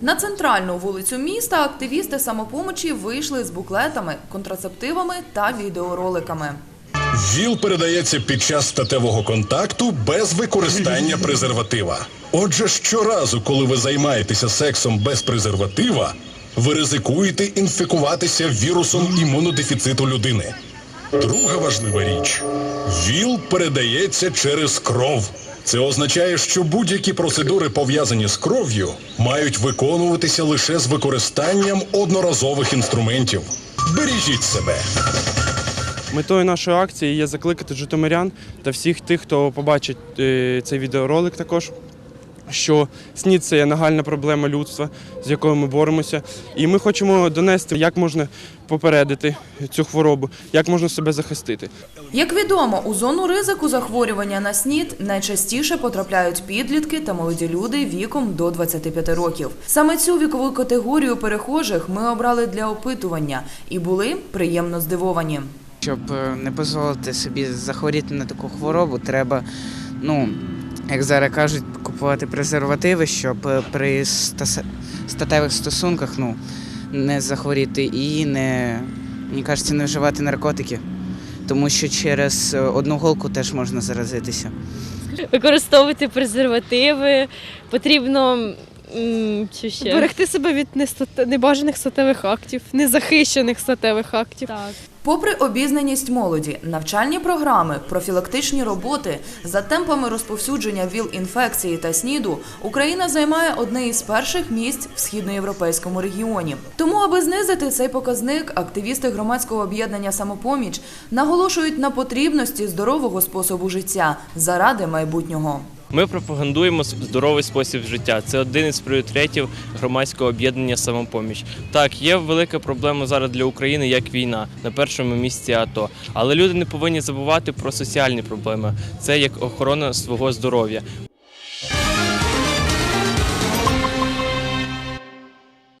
На центральну вулицю міста активісти самопомочі вийшли з буклетами, контрацептивами та відеороликами. ВІЛ передається під час статевого контакту без використання презерватива. Отже, щоразу, коли ви займаєтеся сексом без презерватива, ви ризикуєте інфікуватися вірусом імунодефіциту людини. Друга важлива річ: ВІЛ передається через кров. Це означає, що будь-які процедури, пов'язані з кров'ю, мають виконуватися лише з використанням одноразових інструментів. Бережіть себе. Метою нашої акції є закликати житомирян та всіх тих, хто побачить е, цей відеоролик також. Що СНІД – це є нагальна проблема людства, з якою ми боремося, і ми хочемо донести, як можна попередити цю хворобу, як можна себе захистити. Як відомо, у зону ризику захворювання на СНІД найчастіше потрапляють підлітки та молоді люди віком до 25 років. Саме цю вікову категорію перехожих ми обрали для опитування і були приємно здивовані. Щоб е, не дозволити собі захворіти на таку хворобу, треба, ну, як зараз кажуть, купувати презервативи, щоб е, при статевих стосунках ну, не захворіти і не, мені кажеться, не вживати наркотики. Тому що через е, одну голку теж можна заразитися. використовувати презервативи, потрібно що ще? Берегти себе від небажаних статевих актів, незахищених статевих актів. Так. Попри обізнаність молоді, навчальні програми, профілактичні роботи за темпами розповсюдження ВІЛ-інфекції та СНІДу, Україна займає одне із перших місць в східноєвропейському регіоні. Тому, аби знизити цей показник, активісти громадського об'єднання Самопоміч наголошують на потрібності здорового способу життя заради майбутнього. Ми пропагандуємо здоровий спосіб життя. Це один із пріоритетів громадського об'єднання самопоміч. Так, є велика проблема зараз для України як війна на першому місці АТО. Але люди не повинні забувати про соціальні проблеми. Це як охорона свого здоров'я.